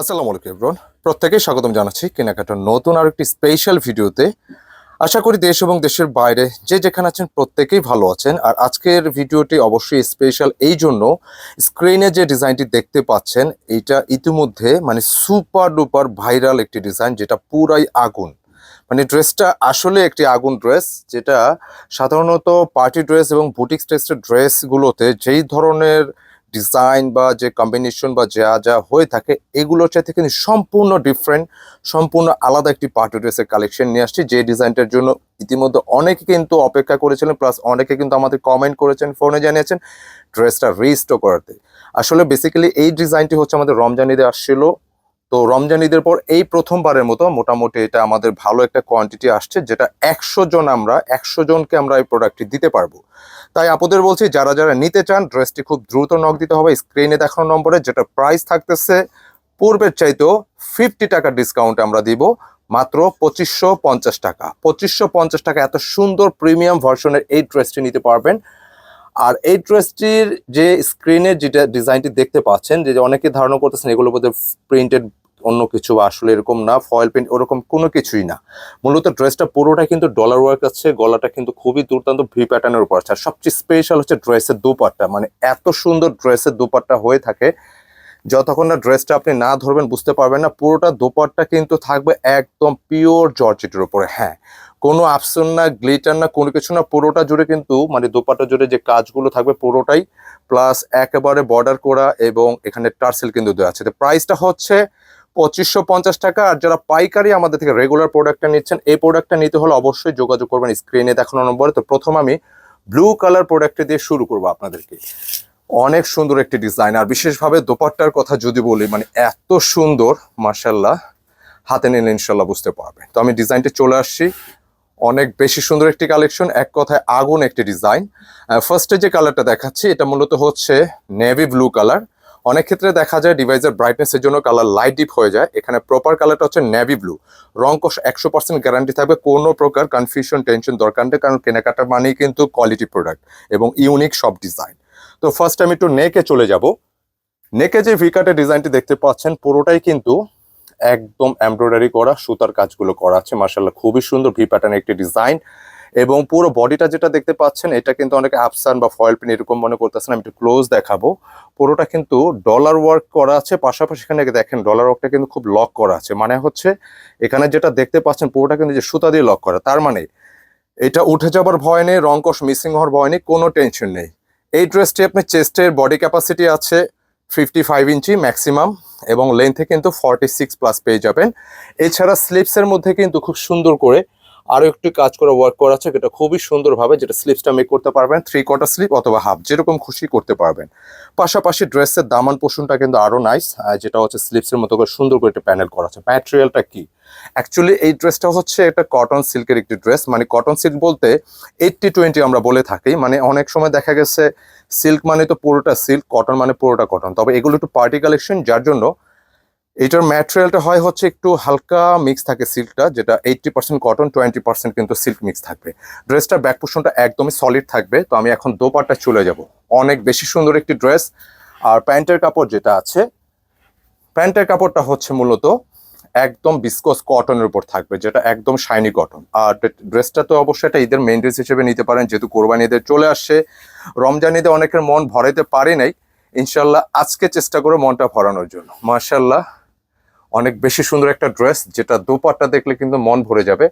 আসসালামু আলাইকুম এভরিওয়ান প্রত্যেকেই স্বাগতম জানাচ্ছি কেনাকাটার নতুন আর একটি স্পেশাল ভিডিওতে। আশা করি দেশ এবং দেশের বাইরে যে যেখানে আছেন প্রত্যেকেই ভালো আছেন। আর আজকের ভিডিওটি অবশ্যই স্পেশাল এই জন্য স্ক্রিনে যে ডিজাইনটি দেখতে পাচ্ছেন, এইটা ইতিমধ্যে মানে সুপার ডুপার ভাইরাল একটি ডিজাইন যেটা পুরাই আগুন। মানে ড্রেসটা আসলে একটি আগুন ড্রেস যেটা সাধারণত পার্টি ড্রেস এবং বুটিক স্ট্রেসের ড্রেসগুলোতে যেই ধরনের ডিজাইন বা যে কম্বিনেশন বা যা যা হয়ে থাকে, এগুলোর চাইতে কিন্তু সম্পূর্ণ ডিফারেন্ট সম্পূর্ণ আলাদা একটি পার্টি ড্রেসের কালেকশন নিয়ে আসছি। যে ডিজাইনটার জন্য ইতিমধ্যে অনেকে কিন্তু অপেক্ষা করেছিলেন প্লাস অনেকে কিন্তু আমাদের কমেন্ট করেছেন ফোনে জানিয়েছেন ড্রেসটা রিস্টো করাতে। আসলে বেসিক্যালি এই ডিজাইনটি হচ্ছে আমাদের রমজান ঈদে আসছিল। তো রমজান ঈদের পর এই প্রথমবারের মতো মোটামুটি এটা আমাদের ভালো একটা কোয়ান্টিটি আসছে, যেটা একশো জন আমরা, একশো জনকে আমরা এই প্রোডাক্টটি দিতে পারব। তাই আপনাদের বলছি, যারা যারা নিতে চান, ড্রেসটি খুব দ্রুত নক দিতে হবে। স্ক্রিনে দেখানো নম্বরে যেটা প্রাইস থাকতেছে, পূর্বের চাইতেও ফিফটি টাকা ডিসকাউন্ট আমরা দিব, মাত্র পঁচিশশো পঞ্চাশ টাকা। পঁচিশশো পঞ্চাশ টাকা এত সুন্দর প্রিমিয়াম ভার্সনের এই ড্রেসটি নিতে পারবেন। আর এই ড্রেসটির যে স্ক্রিনে যেটা ডিজাইনটি দেখতে পাচ্ছেন, যে অনেকে ধারণা করতেছেন এগুলোর মধ্যে প্রিন্টেড অন্য কিছু আসলে এরকম না ফয়েল প্রিন্ট ওরকম কোনো কিছুই না। মূলত ড্রেসটা পুরোটা কিন্তু ডলার ওয়ার্ক আছে, গলাটা কিন্তু খুবই দুর্দান্ত ভি প্যাটার্নের উপর আছে। আর সবচেয়ে স্পেশাল হচ্ছে ড্রেসের দুপাটটা মানে এত সুন্দর ড্রেসের দুপাটটা হয়ে থাকে, যতক্ষণ না ড্রেসটা আপনি না ধরবেন বুঝতে পারবেন না, পুরোটা দুপাটটা কিন্তু থাকবে একদম পিওর জর্জেটের উপরে। হ্যাঁ কোনো আপসন না, গ্লিটার না, কোনো কিছু না, পুরোটা জুড়ে কিন্তু মানে দোপাট্টা জুড়ে যে কাজগুলো থাকবে পুরোটাই, প্লাস একেবারে বর্ডার করা এবং এখানে টার্সেল কিন্তু দেওয়া আছে। তো প্রাইসটা হচ্ছে পঁচিশশো পঞ্চাশ টাকা, আর যারা পাইকারি আমাদের থেকে রেগুলার প্রোডাক্টটা নিচ্ছেন, এই প্রোডাক্টটা নিতে হলে অবশ্যই যোগাযোগ করবেন স্ক্রিনে দেখানো নম্বরে। তো প্রথম আমি ব্লু কালার প্রোডাক্টটা দিয়ে শুরু করব আপনাদেরকে। অনেক সুন্দর একটি ডিজাইন আর বিশেষভাবে দোপাট্টার কথা যদি বলি মানে এত সুন্দর মার্শাল্লাহ হাতে নিলে ইনশাল্লাহ বুঝতে পারবেন। তো আমি ডিজাইনটা চলে আসছি। অনেক বেশি সুন্দর একটি কালেকশন এক কথায় আগুন একটি ডিজাইন ফার্স্টে যে কালারটা দেখাচ্ছি, এটা মূলত হচ্ছে নেভি ব্লু কালার অনেক ক্ষেত্রে দেখা যায় ডিভাইসের ব্রাইটনেসের জন্য কালার লাইট ডিপ হয়ে যায়। এখানে প্রপার কালারটা হচ্ছে নেভি ব্লু রং কষ একশো পার্সেন্ট গ্যারান্টি থাকবে, কোনো প্রকার কনফিউশন টেনশন দরকার নেই, কারণ কেনাকাটা মানেই কিন্তু কোয়ালিটি প্রোডাক্ট এবং ইউনিক সব ডিজাইন তো ফার্স্ট আমি একটু নেকে চলে যাব। নেকে যে ভিকাটের ডিজাইনটি দেখতে পাচ্ছেন, পুরোটাই কিন্তু একদম এমব্রয়ডারি করা, সুতার কাজগুলো করা আছে মার্শাল্লাহ খুবই সুন্দর ভি প্যাটার্ন একটি ডিজাইন এবং পুরো বডিটা যেটা দেখতে পাচ্ছেন, এটা কিন্তু অনেকে আফসান বা ফয়েল পিন এরকম মনে করতেছেন, আমি একটু ক্লোজ দেখাবো। পুরোটা কিন্তু ডলার ওয়ার্ক করা আছে, পাশাপাশি এখানে দেখেন ডলার ওয়ার্কটা কিন্তু খুব লক করা আছে মানে হচ্ছে এখানে যেটা দেখতে পাচ্ছেন, পুরোটা কিন্তু যে সুতা দিয়ে লক করা, তার মানে এটা উঠে যাবার ভয় নেই, রংকশ মিসিং হওয়ার ভয় নেই, কোনো টেনশন নেই। এই ড্রেসটি আপনার চেস্টের বডি ক্যাপাসিটি আছে ফিফটি ফাইভ ইঞ্চি ম্যাক্সিমাম এবং লেন্থে কিন্তু ফর্টি সিক্স প্লাস পেয়ে যাবেন। এছাড়া স্লিপসের মধ্যে কিন্তু খুব সুন্দর করে আরও একটু কাজ করে ওয়ার্ক করা আছে যেটা খুবই সুন্দরভাবে, যেটা স্লিপসটা মেক করতে পারবেন থ্রি কোয়ার্টার স্লিপ অথবা হাফ যেরকম খুশি করতে পারবেন। পাশাপাশি ড্রেসের দামান পোষণটা কিন্তু আরও নাইস যেটা হচ্ছে স্লিপসের মতো করে সুন্দর করে একটা প্যানেল করা আছে। ম্যাটেরিয়ালটা কি? অ্যাকচুয়ালি এই ড্রেসটা হচ্ছে একটা কটন সিল্কের একটি ড্রেস মানে কটন সিল্ক বলতে এইটটি টোয়েন্টি আমরা বলে থাকি মানে অনেক সময় দেখা গেছে সিল্ক মানে তো পুরোটা সিল্ক কটন মানে পুরোটা কটন তবে এগুলো একটু পার্টি কালেকশন যার জন্য এটার ম্যাটেরিয়ালটা হয় হচ্ছে একটু হালকা মিক্স থাকে সিল্কটা যেটা eighty percent cotton twenty percent কিন্তু সিল্ক মিক্স থাকবে। ড্রেসটার ব্যাক পোর্শনটা একদমই সলিড থাকবে, তো আমি এখন দোপারটা চলে যাব। অনেক বেশি সুন্দর একটি ড্রেস আর প্যান্টের কাপড় যেটা আছে, প্যান্টের কাপড়টা হচ্ছে মূলত একদম বিসকস কটনের উপর থাকবে, যেটা একদম শাইনি কটন আর ড্রেসটা তো অবশ্যই এটা ঈদের মেন ড্রেস হিসেবে নিতে পারেন, যেহেতু কোরবানি ঈদের চলে আসছে রমজান ঈদে অনেকের মন ভরাইতে পারে নাই। ইনশাল্লাহ আজকে চেষ্টা করে মনটা ভরানোর জন্য। মার্শাল্লাহ অনেক বেশি সুন্দর একটা ড্রেস যেটা দোপাট্টা দেখলে কিন্তু মন ভরে যাবে।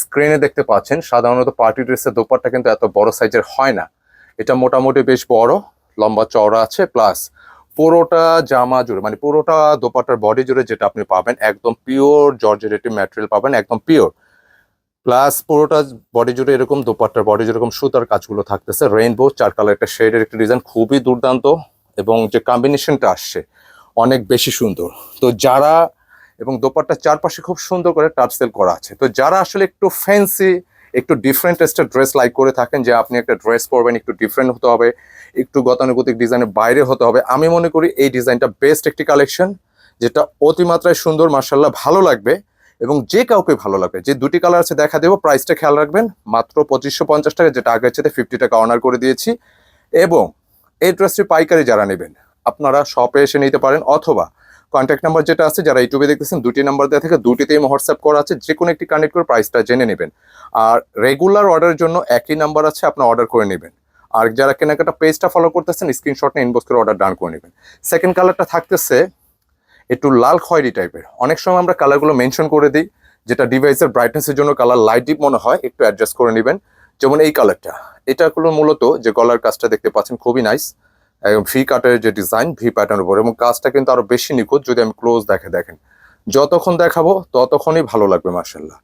স্ক্রিনে দেখতে পাচ্ছেন, সাধারণত পার্টি ড্রেসের দোপাট্টা কিন্তু এত বড় সাইজের হয় না। এটা মোটামুটি বেশ বড়, লম্বা চওড়া আছে প্লাস পুরোটা জামা জুড়ে মানে পুরোটা দোপাট্টার বডি জুড়ে যেটা আপনি পাবেন, একদম পিওর জর্জেরেটিভ ম্যাটেরিয়াল পাবেন, একদম পিওর প্লাস পুরোটা বডি জুড়ে এরকম দোপাট্টার বডি যেরকম সুতার কাজগুলো থাকতেছে রেইনবো চার কালার একটা শেডের একটা ডিজাইন খুবই দুর্দান্ত। এবং যে কম্বিনেশনটা আসছে, অনেক বেশি সুন্দর। তো যারা এবং দোপাট্টার চারপাশে খুব সুন্দর করে টার্সেল করা আছে। তো যারা আসলে একটু ফ্যান্সি একটু ডিফারেন্ট টেস্টের ড্রেস লাইক করে থাকেন, যে আপনি একটা ড্রেস পরবেন, একটু ডিফারেন্ট হতে হবে, একটু গতানুগতিক ডিজাইনের বাইরে হতে হবে, আমি মনে করি এই ডিজাইনটা বেস্ট একটি কালেকশন যেটা অতিমাত্রায় সুন্দর মার্শাল্লাহ ভালো লাগবে এবং যে কাউকে ভালো লাগবে। যে দুটি কালার আছে দেখা দেবো প্রাইসটা খেয়াল রাখবেন, মাত্র পঁচিশশো পঞ্চাশ টাকা, যেটা আগের চেয়ে ফিফটি টাকা অনার করে দিয়েছি। এবং এই ড্রেসটি পাইকারি যারা নেবেন, আপনারা শপে এসে নিতে পারেন, অথবা কন্ট্যাক্ট নাম্বার যেটা আছে, যারা ইউটিউবে দেখতেছেন, দুটি নাম্বার দেওয়া থেকে দুটিতেই হোয়াটসঅ্যাপ করা আছে যে কোনো একটি কানেক্ট করে প্রাইসটা জেনে নেবেন। আর রেগুলার অর্ডারের জন্য একই নাম্বার আছে আপনার অর্ডার করে নেবেন। আর যারা কেনাকাটা পেজটা ফলো করতেছেন স্ক্রিনশট নিয়ে ইনবক্স করে অর্ডার ডান করে নেবেন। সেকেন্ড কালারটা থাকতেছে একটু লাল খয়েরি টাইপের অনেক সময় আমরা কালারগুলো মেনশন করে দিই, যেটা ডিভাইসের ব্রাইটনেসের জন্য কালার লাইট ডিপ মনে হয়, একটু অ্যাডজাস্ট করে নেবেন। যেমন এই কালারটা এটা হলো মূলত যে গলার কাজটা দেখতে পাচ্ছেন, খুবই নাইস একদম ভি কাটের যে ডিজাইন ভি প্যাটার্নের উপর। এবং কাজটা কিন্তু আরও বেশি নিখুঁত যদি আমি ক্লোজ দেখে দেখেন। যতক্ষণ দেখাবো, ততক্ষণই ভালো লাগবে মার্শাল্লাহ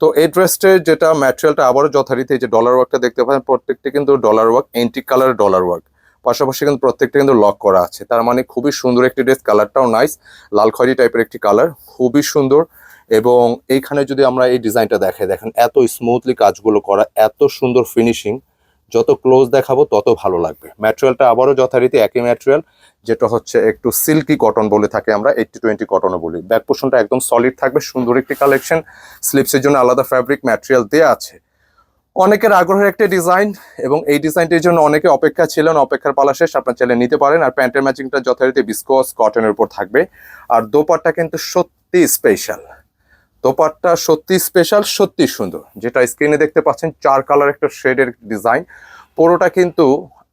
তো এই ড্রেসটার যেটা ম্যাটেরিয়ালটা আবারও যথারীতি যে ডলার ওয়ার্কটা দেখতে পাচ্ছেন, প্রত্যেকটা কিন্তু ডলার ওয়ার্ক এন্টিক কালারের ডলার ওয়ার্ক পাশাপাশি কিন্তু প্রত্যেকটা কিন্তু লক করা আছে। তার মানে খুবই সুন্দর একটি ড্রেস কালারটাও নাইস লাল খয়েরি টাইপের একটি কালার খুবই সুন্দর। এবং এইখানে যদি আমরা এই ডিজাইনটা দেখে দেখেন, এত স্মুথলি কাজগুলো করা, এত সুন্দর ফিনিশিং যত ক্লোজ দেখাবো, তত ভালো লাগবে। ম্যাটেরিয়ালটা আবারও যথারীতি একই ম্যাটেরিয়াল, যেটা হচ্ছে একটু সিল্কি কটন বলে থাকে আমরা এইটটি টোয়েন্টি কটনও বলি। ব্যাক পোর্শনটা একদম সলিড থাকবে, সুন্দর একটি কালেকশন স্লিপসের জন্য আলাদা ফ্যাব্রিক ম্যাটেরিয়াল দেওয়া আছে। অনেকের আগ্রহের একটা ডিজাইন এবং এই ডিজাইনটির জন্য অনেকে অপেক্ষা ছিলেন, অপেক্ষার পালা শেষ, আপনার চাইলে নিতে পারেন, আর প্যান্টের ম্যাচিংটা যথারীতি বিস্কস কটনের উপর থাকবে। আর দোপারটা কিন্তু সত্যি স্পেশাল দোপারটা সত্যি স্পেশাল সত্যি সুন্দর। যেটা স্ক্রিনে দেখতে পাচ্ছেন, চার কালার একটা শেডের ডিজাইন পুরোটা কিন্তু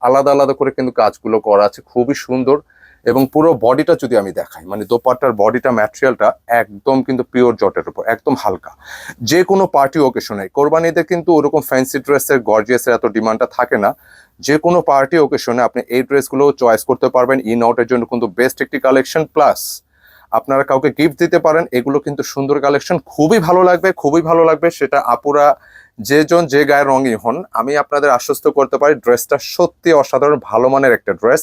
আলাদা আলাদা করে কিন্তু কাজগুলো করা আছে, খুবই সুন্দর। এবং পুরো বডিটা যদি আমি দেখাই মানে দোপাট্টার বডিটা ম্যাটেরিয়ালটা একদম কিন্তু পিওর জটের উপর, একদম হালকা। যে কোনো পার্টি ওকেশনে কোরবানিতে কিন্তু ওরকম ফ্যান্সি ড্রেসের গর্জিয়াসের এত ডিমান্ডটা থাকে না। যে কোনো পার্টি ওকেশনে আপনি এই ড্রেসগুলো চয়েস করতে পারবেন। ইন আউটের জন্য কিন্তু বেস্ট একটি কালেকশন প্লাস আপনারা কাউকে গিফট দিতে পারেন, এগুলো কিন্তু সুন্দর কালেকশন খুবই ভালো লাগবে, খুবই ভালো লাগবে। সেটা আপুরা যেজন যে গায়ের রঙই হন, আমি আপনাদের আশ্বস্ত করতে পারি ড্রেসটা সত্যি অসাধারণ, ভালো মানের একটা ড্রেস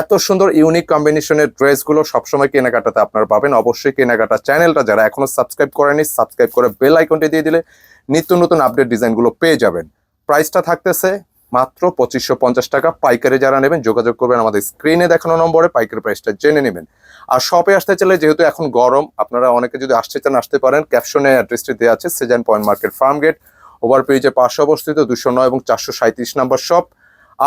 এত সুন্দর ইউনিক কম্বিনেশনের ড্রেসগুলো সবসময় কেনাকাটাতে আপনারা পাবেন। অবশ্যই কেনাকাটা চ্যানেলটা যারা এখনও সাবস্ক্রাইব করেনি সাবস্ক্রাইব করে বেল আইকনটি দিয়ে দিলে নিত্য নতুন আপডেট ডিজাইনগুলো পেয়ে যাবেন। প্রাইসটা থাকতেছে মাত্র পঁচিশশো পঞ্চাশ টাকা। পাইকারে যারা নেবেন, যোগাযোগ করবেন আমাদের স্ক্রিনে দেখানো নম্বরে, পাইকারি প্রাইসটা জেনে নেবেন। আর শপে আসতে চাইলে যেহেতু এখন গরম, আপনারা অনেকে যদি আসতে চান, আসতে পারেন। ক্যাপশনে অ্যাড্রেসটি দেওয়া আছে Sezan Point market Farm Gate ওভারব্রিজে পাশে অবস্থিত, দুশো নয় এবং চারশো সাঁত্রিশ নাম্বার শপ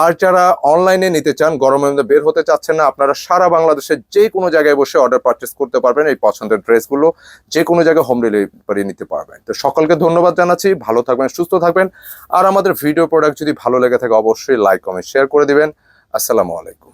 আর যারা অনলাইনে নিতে চান গরমের মধ্যে বের হতে চাচ্ছেন না, আপনারা সারা বাংলাদেশের যে কোনো জায়গায় বসে অর্ডার পারচেস করতে পারবেন এই পছন্দের ড্রেসগুলো। যে কোনো জায়গায় হোম ডেলিভারি নিতে পারবেন। তো সকলকে ধন্যবাদ জানাচ্ছি, ভালো থাকবেন, সুস্থ থাকবেন। আর আমাদের ভিডিও প্রোডাক্ট যদি ভালো লেগে থাকে, অবশ্যই লাইক কমেন্ট শেয়ার করে দিবেন। আসসালামু আলাইকুম।